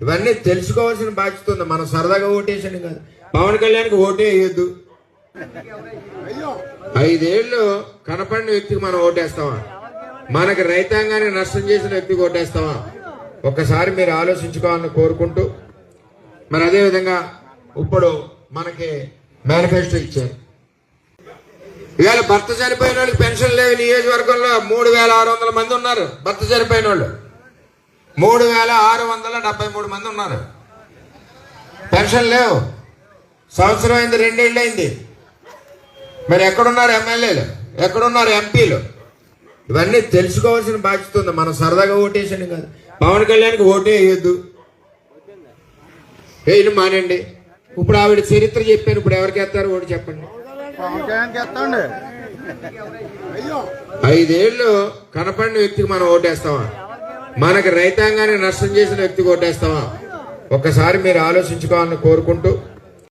ఇవన్నీ తెలుసుకోవాల్సిన బాధ్యత ఉంది. మనం సరదాగా ఓటేసాను కాదు. పవన్ కళ్యాణ్కి ఓటే వేయొద్దు. ఐదేళ్ళు కనపడిన వ్యక్తికి మనం ఓటేస్తామా? మనకి రైతాంగానికి నష్టం చేసిన వ్యక్తికి ఓటేస్తామా? ఒక్కసారి మీరు ఆలోచించుకోవాలని కోరుకుంటూ మరి అదే విధంగా ఇప్పుడు మనకి మేనిఫెస్టో ఇచ్చారు. ఇవాళ భర్త చనిపోయిన వాళ్ళకి పెన్షన్ లేవు నియోజకవర్గంలో మూడు వేల ఆరు వందల మంది ఉన్నారు. భర్త చనిపోయిన వాళ్ళు. మూడు వేల ఆరు వందల డెబ్బై మూడు మంది ఉన్నారు. పెన్షన్ లేవు. సంవత్సరం అయింది రెండేళ్ళు అయింది. మరి ఎక్కడున్నారు ఎమ్మెల్యేలు? ఎక్కడున్నారు ఎంపీలు? ఇవన్నీ తెలుసుకోవాల్సిన బాధ్యత ఉంది. మనం సరదాగా ఓటేసాను కాదు. పవన్ కళ్యాణ్కి ఓటే వేయొద్దు. వేయను మానండి ఇప్పుడు ఆవిడ చరిత్ర చెప్పాను ఇప్పుడు ఎవరికి వేస్తారు? ఓటు చెప్పండి. ఐదేళ్ళు కనపడిన వ్యక్తికి మనం ఓటేస్తామా? మనకి రైతాంగానికి నష్టం చేసిన వ్యక్తి కొట్టేస్తామా ఒక్కసారి మీరు ఆలోచించుకోవాలని కోరుకుంటూ